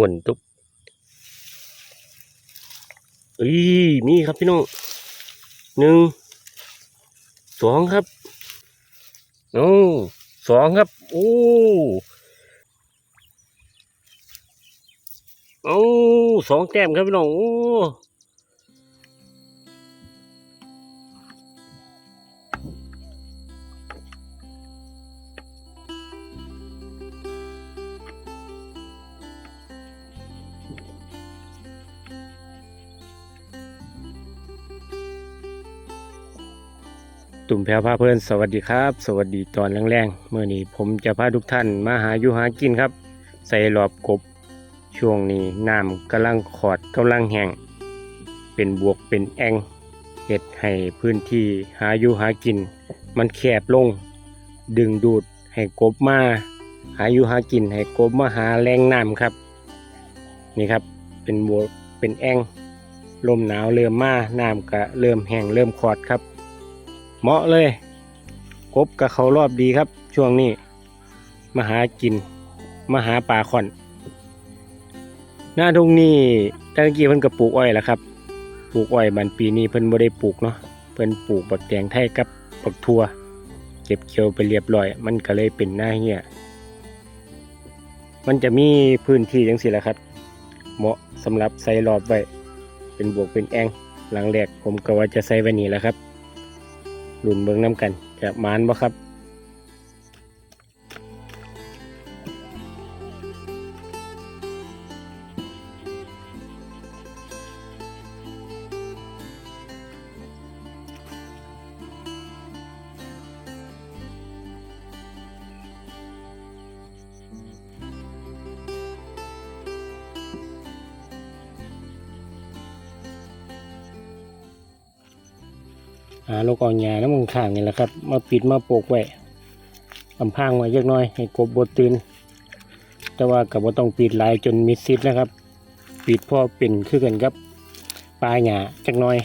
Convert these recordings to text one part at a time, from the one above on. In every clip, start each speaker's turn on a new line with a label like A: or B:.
A: อ้วนตุ๊บอ้ยมีครับพี่น้องหนึ่งสองครับโอ้สองครับ โอ้โอ้สองแต้มครับพี่น้องโอ้ ตุ่มแพรวพาเพื่อนสวัสดีครับ สวัสดีตอนแรงๆเมื่อนี้ผมจะพาทุกท่านมาหาอยู่หากินครับ ใส่หลอบกบ ช่วงนี้น้ำกำลังขอดกำลังแห้งเป็นบวกเป็นแองเห็ดให้พื้นที่หาอยู่หากิน มันแคบลง ดึงดูดให้กบมาหาอยู่หากินให้กบมาหาแรงน้ำครับ นี่ครับเป็นบวกเป็นแองลมหนาวเริ่มมาน้ำก็เริ่มแห้งเริ่มขอดครับ เหมาะเลย กบกับเขารอบดีครับ ช่วงนี้มาหากินมาหาปลาค่อน หน้าทุ่งนี่ตะกี้เพิ่นก็ปลูกอ้อยแล้วครับ ปลูกอ้อยบันปีนี้เพิ่นบ่ได้ปลูกเนาะเพิ่นปลูกบักแตงไทยกับบักทั่ว เก็บเกี่ยวไปเรียบร้อย มันก็เลยเป็นหน้าเหี้ยมันจะมีพื้นที่จังซี่แหละครับ เหมาะสำหรับใส่รอบไว้ เป็นบวกเป็นแองหลังแรกผมก็ว่าจะใส่ไว้นี่แหละครับ รุ่นเบิ่งน้ำกันจะมานบ่ครับ หาลูกอ่อนหญ้าน้ำมันข้างนี่แหละครับ มาปิดมาโปกไว้อำพางไว้เล็กน้อย ให้กบบดตื่นแต่ว่ากับว่าต้องปิดลายจนมิดซิดนะครับ ปิดพอเป็นคือกันครับปลาหญ้าจักน้อย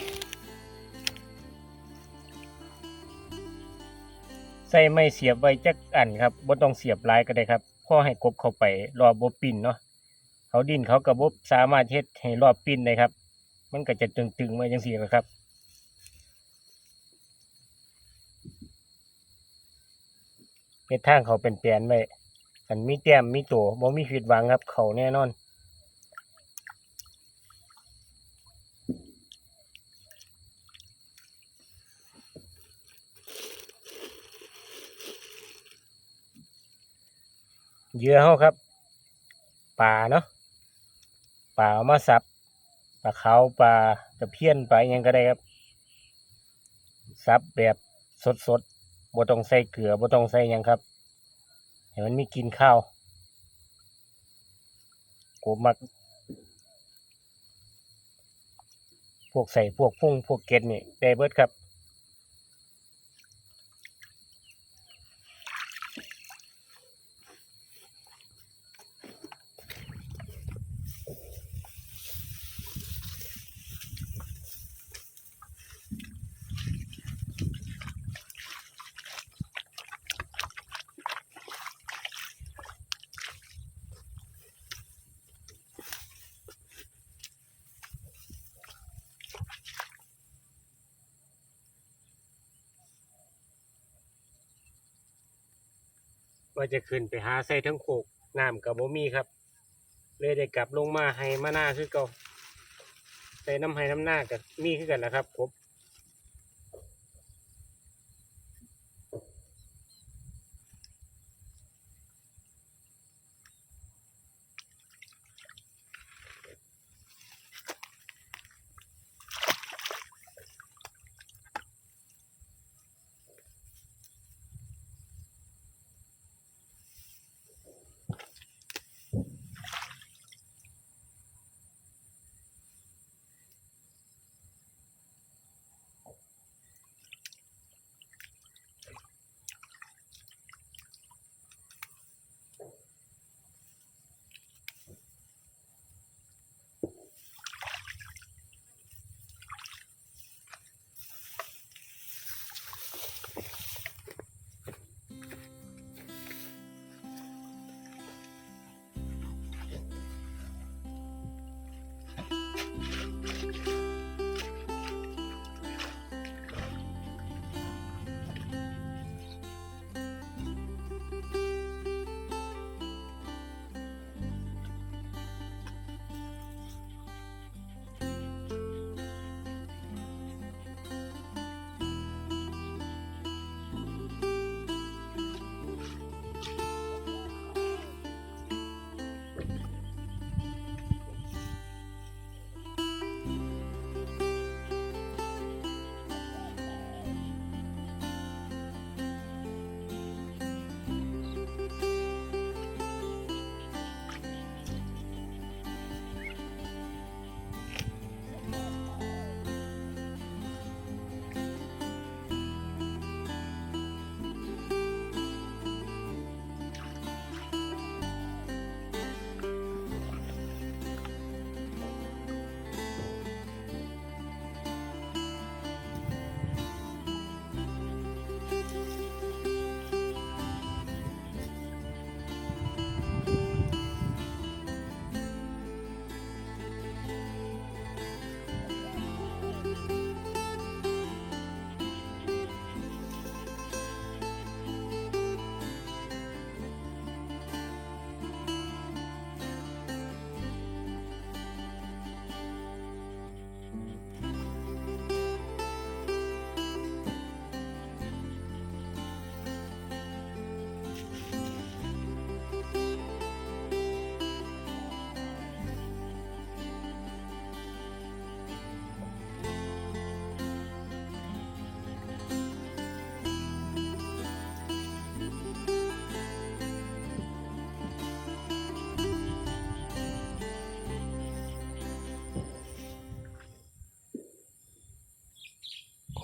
A: ใส่ไม่เสียบไว้จักอันครับบ่ต้องเสียบลายก็ได้ครับพ่อให้กบเข้าไปรอบบ่ปิ่นเนาะเขาดินเขากับบสามารถเฮ็ดให้รอบปิ่นได้ครับ มันก็จะตึงๆไว้จังซี่แหละครับ เฮ็ดทางเขาเป็นแปลนไว้อันมีแต้มมีตัวบ่มีผิดหวังครับ เขาแน่นอนเหยื่อเฮาครับปลาเนาะปลาเอามาสับปลาขาวปลาตะเพียนปลาอิหยังก็ได้ครับ สับแบบสดๆ บ่ต้องใส่เกลือบ่ต้องใส่ยังครับให้มันมีกินข้าวกูมัก พวกใส่พวกพุ่งพวกเกล็ดนี่ได้เบิดครับ ว่าจะขึ้นไปหาใส่ทั้งโขกน้ำกับบ่มีครับ เลยได้กลับลงมาให้มาหน้าคือเก่าใส่น้ำให้น้ำหน้ากับมีคือกันนะครับคร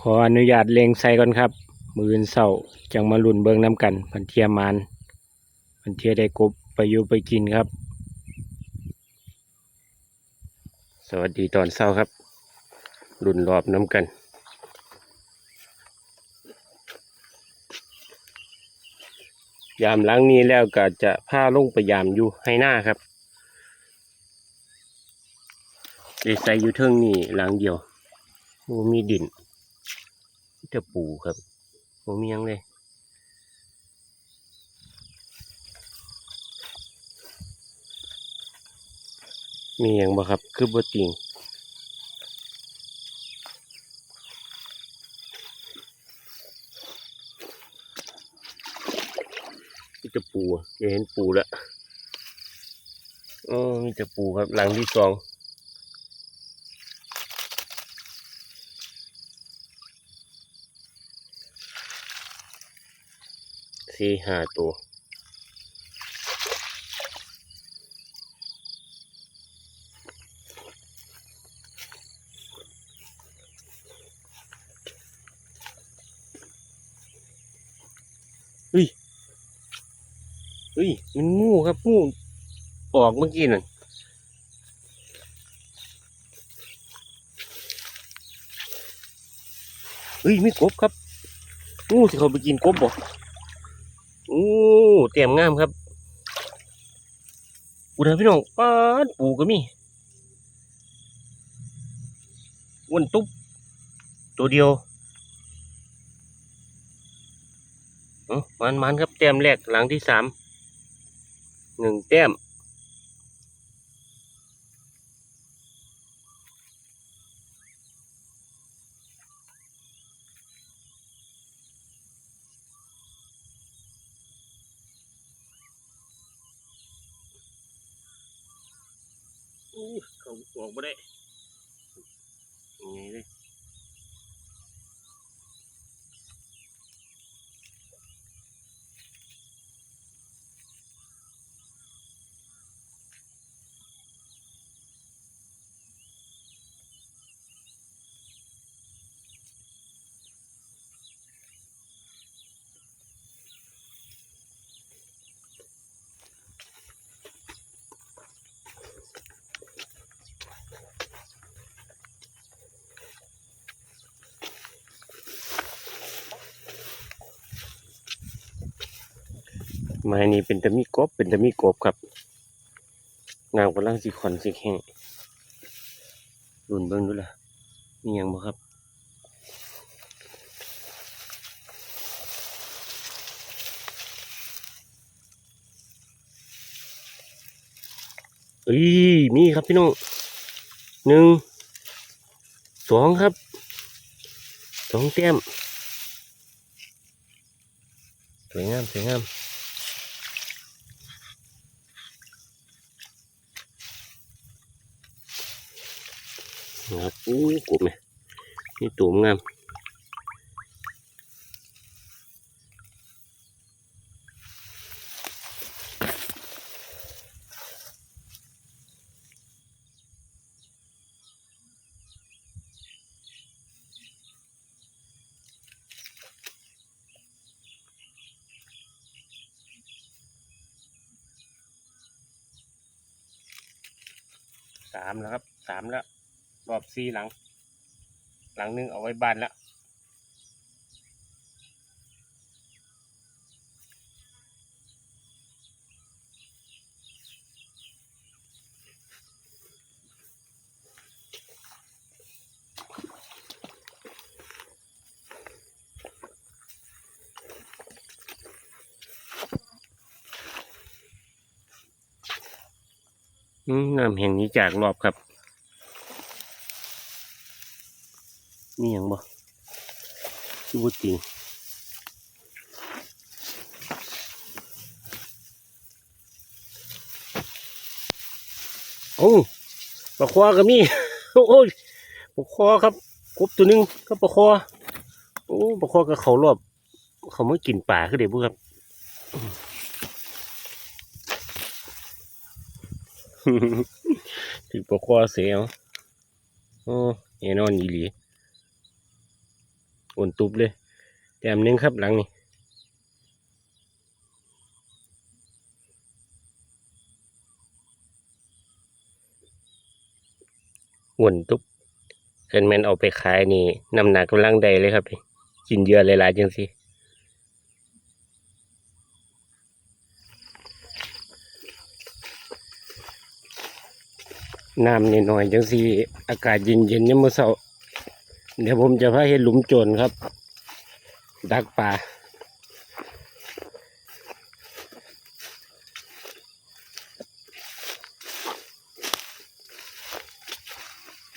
A: ขออนุญาตเลงใส่ก่อนครับ มือนเศร้าจังมาลุ่นเบิงน้ำกันพันเทียมานพันเทียได้กบไปอยู่ไปกินครับ สวัสดีตอนเศร้าครับลุ่นรอบน้ำกันยามหล้างนี้แล้วก็จะพาลงไปยามอยู่ให้หน้าครับได้ใส่อยู่เทิงนี่หลังเดียวมีดิน แต่ปูครับโอ้มียังเลยมีหยังบ่ครับ คือบ่ติงมีแต่ปูเห็นปูแล้วอ๋อมีแต่ปูครับ หลังที่สอง สี่ห้าตัวเฮ้ยเฮ้ย มันงูครับงูออกเมื่อกี้นั่นเฮ้ยไม่กบครับงูที่เขาไปกินกบบ่โอ้ เตรียมงามครับอุณหพี่น้องป้านปูก็มีอ้วนตุ๊บตัวเดียวเอ้ามันมันครับแต้มแรกหลังที่สามหนึ่งแต้ม อู้เขาออกมาได้ยังไงเลย ไม้นี้เป็นตะมีกบเป็นตะมีกบครับงามกำลังสิขอนสิแห้งรุนเบิ่งดูล่ะมีหยังบ่ครับอ้ยมีครับพี่น้องหนึ่งสองครับสองแต้มสวยงามสวยงาม นะครับอู้กบไหมนี่ตัวงามสามแล้วครับสามแล้ว รอบสี่หลัง หลังหนึงเอาไว้บ้านแล้วน้ำแห่งนี้จากรอบครับ มีอย่างบ่คือบ่จริงโอ้ปลาควาก็มี โอ้ยปลาควาครับกบตัวหนึงก็ปลาควาโอ้ปลาควาก็เขารอบ เขาไม่กินป่าคือเด็กบุครับถือปลาควาเสียวโอ้แน่นอนอีหลี อ่นตุบเลย แต้มนึงครับหลังนี่อุ่นตุบเกินแมนเอาไปขายนี่น้ำหนักกำลังใดเลยครับนี่กินเยอะหลายๆจังสิน้ำนี่หน่อยจังสิอากาศเย็นๆยามมื้อเช้า เดี๋ยวผมจะพาเห็นหลุมโจรครับ ดักป่า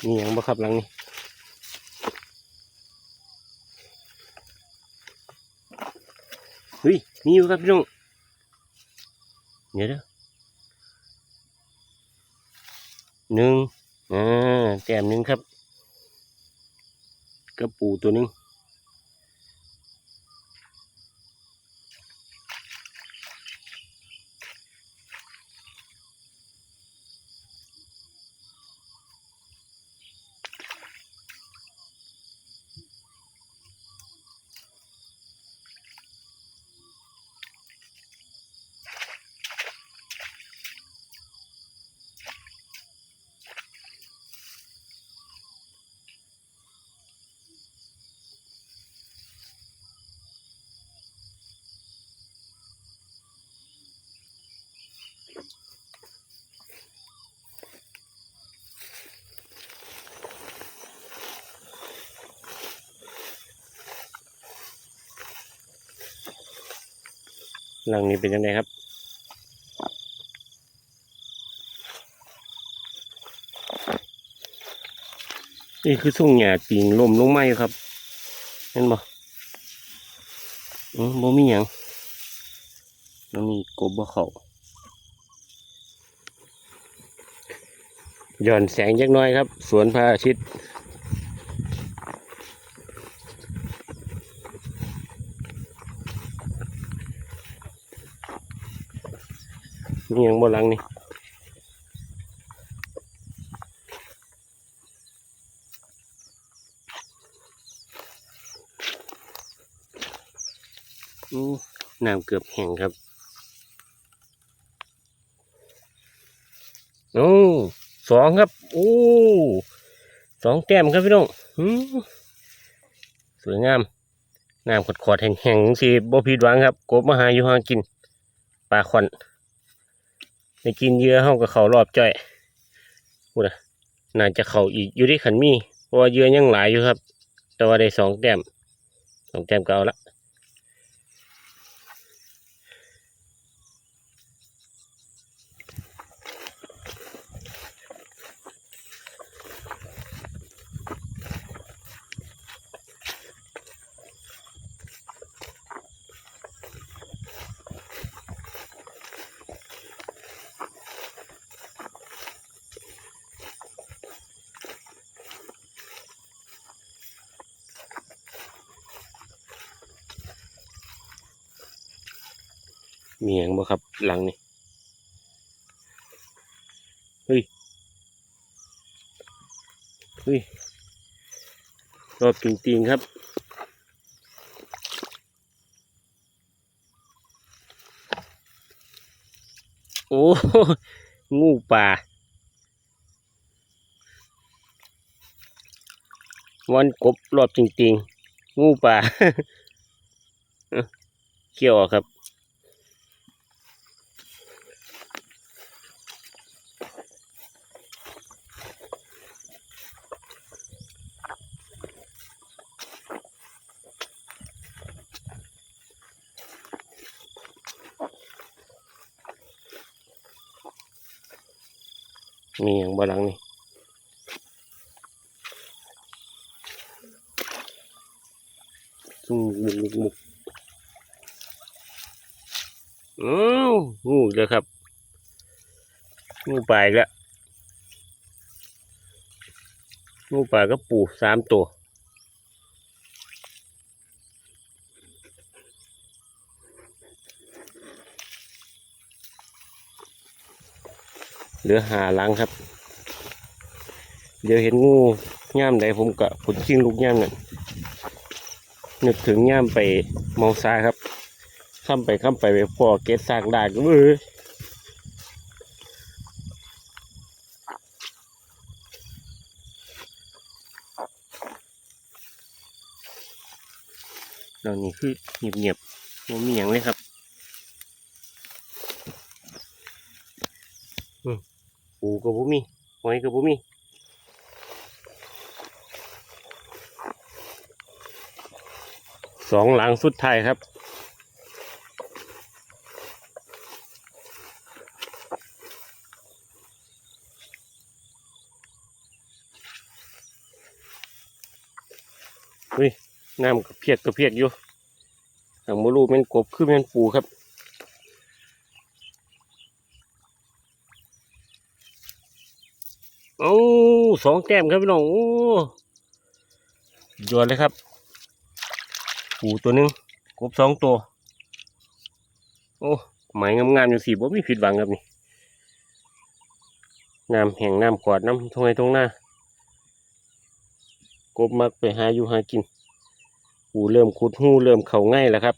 A: มีอย่างบ่ครับหลังนี้เฮ้ยมีอยู่ครับพี่น้องเดี๋ยวเด้อหนึ่งอ่าแต้มหนึ่งครับ กระปูตัวนึง หลังนี้เป็นยังไงครับ นี่คือส่งหญ้าปิงลมลงมาอยู่ครับ เห็นบ่อืมบ่มีหยังแล้วมีกบบ่เขาหย่อนแสงจักน้อยครับ สวนพระอาทิตย์ มีหยังบ่หลังนี่น้ำเกือบแห้งครับ โอ้สองครับ โอ้สองแต้มครับพี่น้องสวยงาม น้ำขดขอดแห้งๆสิบ่ผิดหวังครับ กบมาหาอยู่หางกิน ปลาขอน ในกินเหยื่อเฮากับเขารอบจ่อยพูดนะน่าจะเขาอีกอยู่ที่ขันมีเพราะว่าเหยื่อยังหลายอยู่ครับ แต่ว่าได้สองแต้มสองแต้มก็เอาละ มีอย่างบ่ครับหลังนี่เฮ้ยเฮ้ยรอบจริงๆครับโอ้งูป่า วันกบรอบจริง ๆ งูป่าเขี้ยวครับ หลังนี่ซุ่มมุกมุกมุกอ้าวงูอีกแล้วครับงูป่าอีกแล้วงูป่าก็ปูสามตัวเหลือหาลังครับ เดี๋ยวเห็นงูย่ามใดผมกะผลชิงลูกย่ามนั่นนึกถึงย่ามไปเมาซาครับข้ามไปข้ามไปไปพอเกตสร้างด่านก็มือเรานี่คือเงียบเงียบๆไม่มีอย่างเลยครับอืมปูกับบุมีหอยกับบุมี สองหลังสุดท้ายครับเฮ้ยน้ำกับเพียกกับเพียกอยู่ทางมรูเป็นกบคือเป็นปูครับโอ้สองแต้มครับพี่น้องโอ้ยอดเลยครับ ปูตัวหนึ่งกบสองตัว โอ้หมายงามๆอยู่สี่บ่มีผิดหวังครับนี่น้ำแห่งน้ำกอดน้ำทงไงทงหน้ากบมักไปหาอยู่หากินปูเริ่มขุดหูเริ่มเข่าง่ายแล้วครับ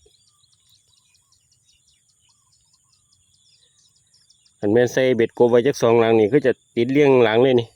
A: อันแม่นใส่เบ็ดกบไว้จักสองหลังนี่ก็จะติดเลี้ยงหลังเลยนี่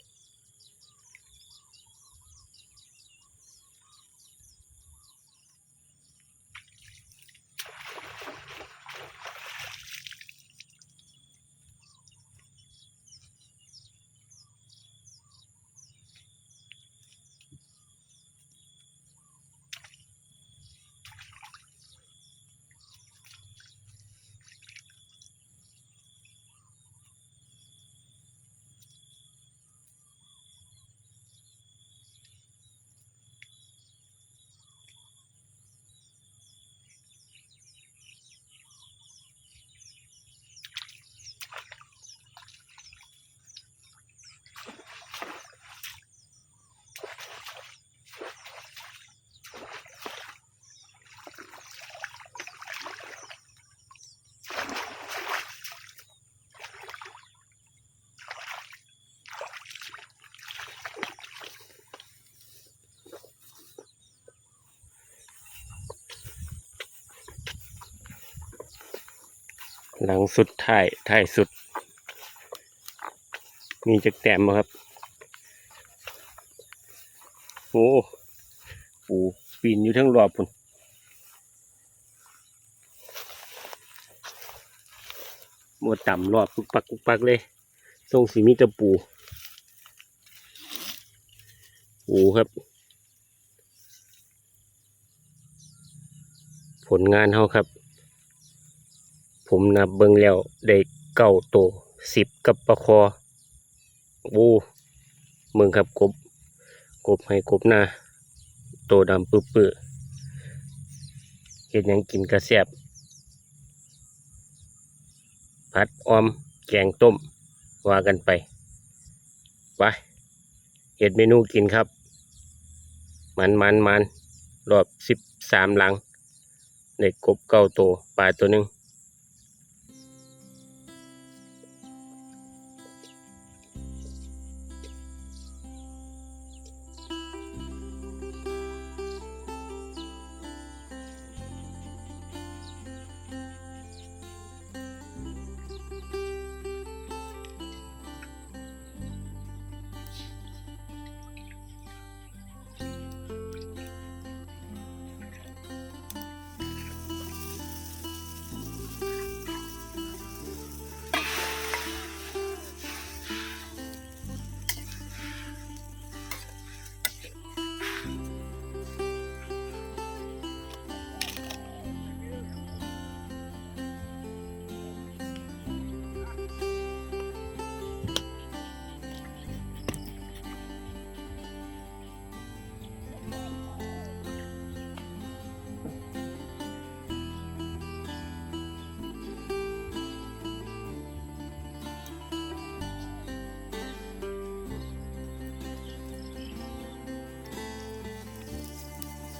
A: หลังสุดท้ายท้ายสุด มีจักแต้มครับ โอ้ปูปีนอยู่ทั้งรอบพุ่นหมดต่ำรอบปุกปักปุกปักเลยทรงสีมีตะปูปูครับ ผลงานเขาครับ ผมนับเบิ่งแล้วได้เก้าโตสิบกับปลาคอโอ้เมืองครับกบ กบให้กบหน้าโตดำปื้อปื้อเห็ดยังกินกระแซบผัดออมแกงต้มว่ากันไปไปเห็ดเมนูกินครับ มันมันมันรอบสิบสามหลังในกบเก้าโตวปลาตัวหนึ่ง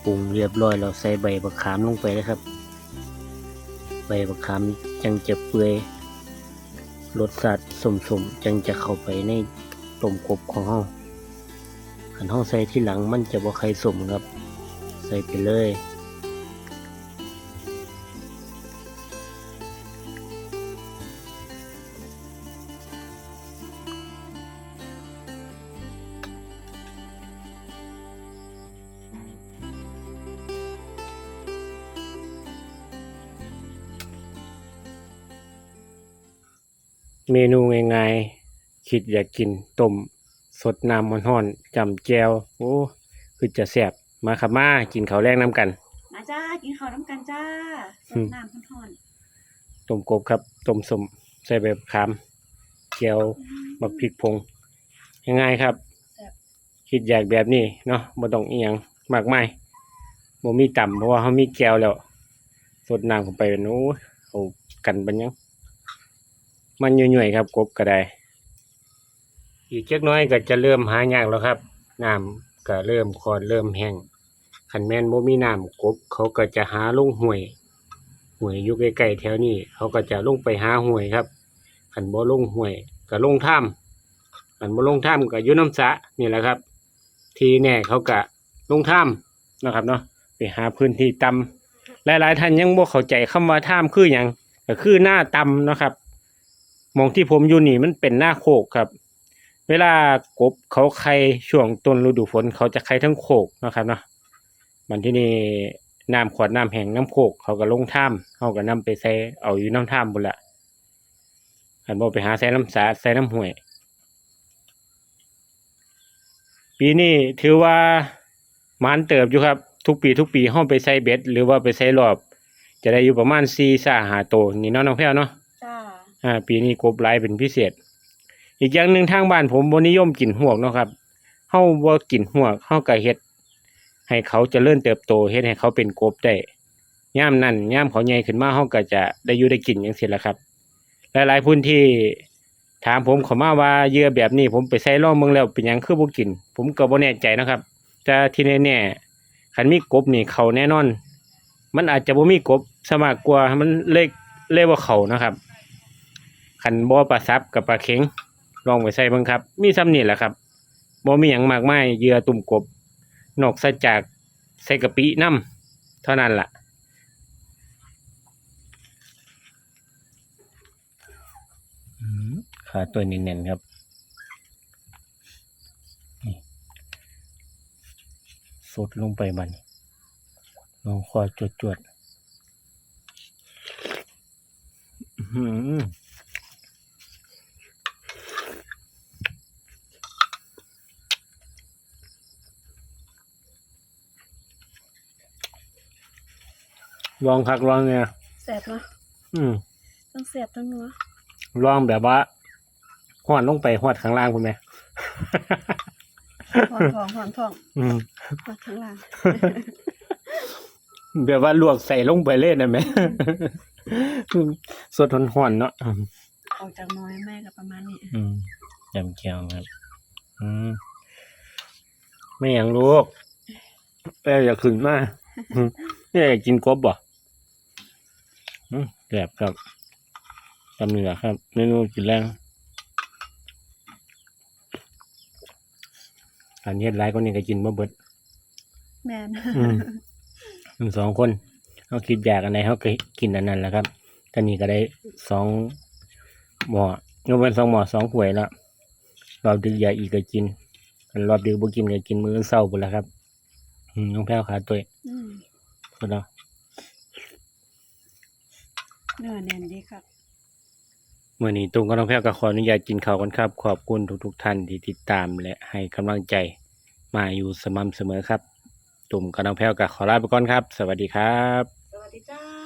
A: ปรุงเรียบร้อยเราใส่ใบบักขามลงไปนะครับ ใบบักขามจังจะเปื่อยรสชาติสมๆจังจะเข้าไปในต้มกบของเฮาขันเฮาใส่ที่หลังมันจะบ่ใครสมครับ ใส่ไปเลย เมนูง่ายๆคิดอยากกินต้มสดน้ำมันร้อนๆจำแจวโอ้คือจะแซ่บมาครับมากินข้าวแรงน้ำกัน
B: มาจ้ากินข้าวน้ำกันจ้าส
A: อื
B: ด
A: ม
B: น้ำท่อน
A: ต้มกบครับต้มสมใส่แบบขามแจว
B: ๆ
A: บักพริกพงง่ายๆครับ
B: แซ่บ
A: คิดอยากแบบนี้เนาะบ่ต้องอีหยังมากมายบ่มีต่ำเพราะว่าเขามีแก้วแล้วสดน้ำเข้าไปโอ้ยเอากันบันยัง มันย่อยๆครับกบก็ได้ อีกจักน้อยก็จะเริ่มหายากแล้วครับน้ำก็เริ่มคอนเริ่มแห้งคันแม่นบ่มีน้ำกบเขาก็จะหาลงห้วยห้วยอยู่ใกล้ๆแถวนี้ เขาก็จะลงไปหาห้วยครับคันบ่ลงห้วยก็ลงถ้ำคันบ่ลงถ้ำก็อยู่น้ำสะนี่แหละครับ ทีแน่เขาก็ลงถ้ำนะครับเนาะไปหาพื้นที่ต่ำหลายๆท่านยังบ่เข้าใจคำว่าถ้ำคือหยังก็คือหน้าต่ำนะครับ มองที่ผมอยู่นี่มันเป็นหน้าโคกครับ เวลากบเขาไข่ช่วงต้นฤดูฝนเขาจะไข่ทั้งโคกนะครับเนาะมันที่นี่น้ำขวดน้ำแห้งน้ำโคกเขาก็ลงถ้ำเขาก็นำไปใส่เอาอยู่น้ำถ้ำบุนละหันบ่ไปหาใส่น้ำสาใส่น้ำห้วย ปีนี้ถือว่ามันเติบอยู่ครับ ทุกปีทุกปีห้องไปใส่เบ็ด หรือว่าไปใส่รอบ จะได้อยู่ประมาณสี่สาหาโตนี่เนาะน้องแพ้วเนาะ อ่าปีนี้กบหลายเป็นพิเศษ อีกอย่างหนึ่งทางบ้านผมบนิยมกินหวกเนาะครับเฮาบ่กินหวกเฮาก็เฮ็ด ให้เขาเจริญเติบโตเฮ็ดให้เขาเป็นกบได้ย่ามนั้นย่ามเขาใหญ่ขึ้นมาเฮาก็จะได้อยู่ได้กินจังซี่แหละครับ หลายๆพื้นที่ถามผมเขามาว่าเหยื่อแบบนี้ผมไปใส่ลองเบิ่งแล้วเป็นหยังคือบ่กิน ผมก็บ่แน่ใจนะครับแต่ที่แน่ๆคันมีกบนี่เขาแน่นอน มันอาจจะบ่มีกบสมากกว่ามันเล็กเรียกว่าเขานะครับ ขันบ่ปลาซับกับปลาเข็งลองไปใส่เบิ่งครับ มีซ้ำนี่แหละครับบ่มีหยังมากมายเหยื่อตุ่มกบ นอกจากใส่กะปิน้ำเท่านั้นล่ะอืมขาตัวเน้นๆครับนี่สดลงไปบัดนลองคอจวดๆอื้อหือ ลองคักลองเนี่ย
B: แซ่บเนาะ
A: อืม
B: ต้องแซ่บทั้งนัว
A: ลองแบบว่าหอดลงไปหอดข้างล่างคุณไหม
B: หอนทองหอนทอง
A: อืม
B: หอนข้างล่าง
A: แบบว่าลวกใส่ลงไปเล่นนะไหมสดหอนๆเนาะ
B: ออกจากน้อยแม่ก็ประมาณนี้
A: อืมยำเกียวครับอืมไม่อย่างลูกแม่อยากขึ้นมาอืมแม่อยากกินกบบ่ อืมแบบครับตำเหนือครับเมนูกินแรงอันนี้หลายคนนี่ก็กินบ่เบิด
B: แม่น
A: อืมทั้งสองคนเขาคิดอยากอันไหนเขาก็กินอันนั้นแหละครับตอนนี้ก็ได้สองหม้อเงินเป็นสองหม้อสองถ้วยแล้วรอบดึกอยากอีกก็กินอันรอบดึกบ่กินก็กินมื้อเช้าพุ่นละครับ อืมน้องแพ้วขาตัว
B: อืม
A: พุ่นเนาะ
B: เนื้อแน่นดีครับ
A: มื้อนี้ตุ้งกับน้องแพ้วก็ขออนุญาตกินข้าวกันครับ ขอบคุณทุกๆท่านที่ติดตามและให้กำลังใจมาอยู่สม่ำเสมอครับ ตุ่มกับน้องแพ้วก็ขอลาไปก่อนครับ สวัสดีครับ
B: สวัสดีจ้า